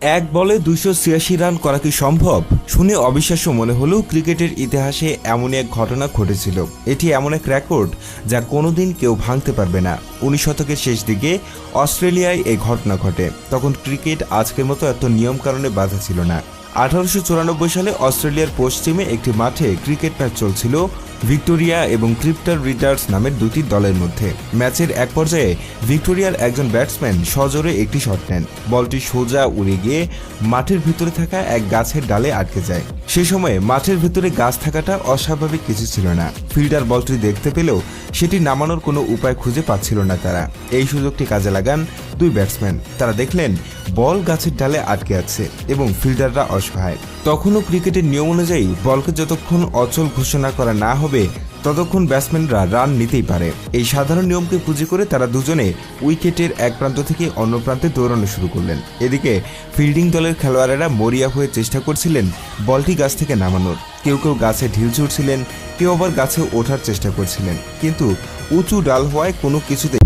এক বলে দুইশো ছিয়াশি রান করা কি সম্ভব? শুনে অবিশ্বাস্য মনে হলেও ক্রিকেটের ইতিহাসে এমনই এক ঘটনা ঘটেছিল। এটি এমন এক রেকর্ড যা কোনোদিন কেউ ভাঙতে পারবে না। উনিশ শতকের শেষ দিকে অস্ট্রেলিয়ায় এই ঘটনা ঘটে। তখন ক্রিকেট আজকের মতো এত নিয়ম কারণে বাধা ছিল না। আঠারোশো চুরানব্বই সালে অস্ট্রেলিয়ার পশ্চিমে একটি মাঠে ক্রিকেট ম্যাচ চলছিল। ভিক্টোরিয়া এবং ক্রিপ্টার রিডার্স নামের দুটি দলের মধ্যে। ম্যাচের এক পর্যায়ে ভিক্টোরিয়ার একজন ব্যাটসম্যান সজোরে একটি শট নেন। বলটি সোজা উড়ে গিয়ে মাঠের ভিতরে থাকা এক গাছের ডালে আটকে যায়। সে সময়ে মাঠের ভেতরে গাছ থাকাটা অস্বাভাবিক কিছু ছিল না। ফিল্ডার বলটি দেখতে পেলেও সেটি নামানোর কোনো উপায় খুঁজে পাচ্ছিল না তারা। এই সুযোগটি কাজে লাগান দুই ব্যাটসম্যান। তারা দেখলেন, বল গাছের ডালে আটকে আছে এবং ফিল্ডাররা অসহায়। তখনও ক্রিকেটের নিয়ম অনুযায়ী বলকে যতক্ষণ অচল ঘোষণা করা না হবে ততক্ষণ ব্যাটসম্যানরা রান নিতেই পারে। এই সাধারণ নিয়মকে পুঁজি করে তারা দুজনে উইকেটের এক প্রান্ত থেকে অন্য প্রান্তে দৌড়ানো শুরু করলেন। এদিকে ফিল্ডিং দলের খেলোয়াড়েরা মরিয়া হয়ে চেষ্টা করছিলেন বলটি গাছ থেকে নামানোর। কেউ কেউ গাছে ঢিল ছুটছিলেন কেউ আবার গাছে ওঠার চেষ্টা করছিলেন। কিন্তু উঁচু ডাল হওয়ায় কোনো কিছুতে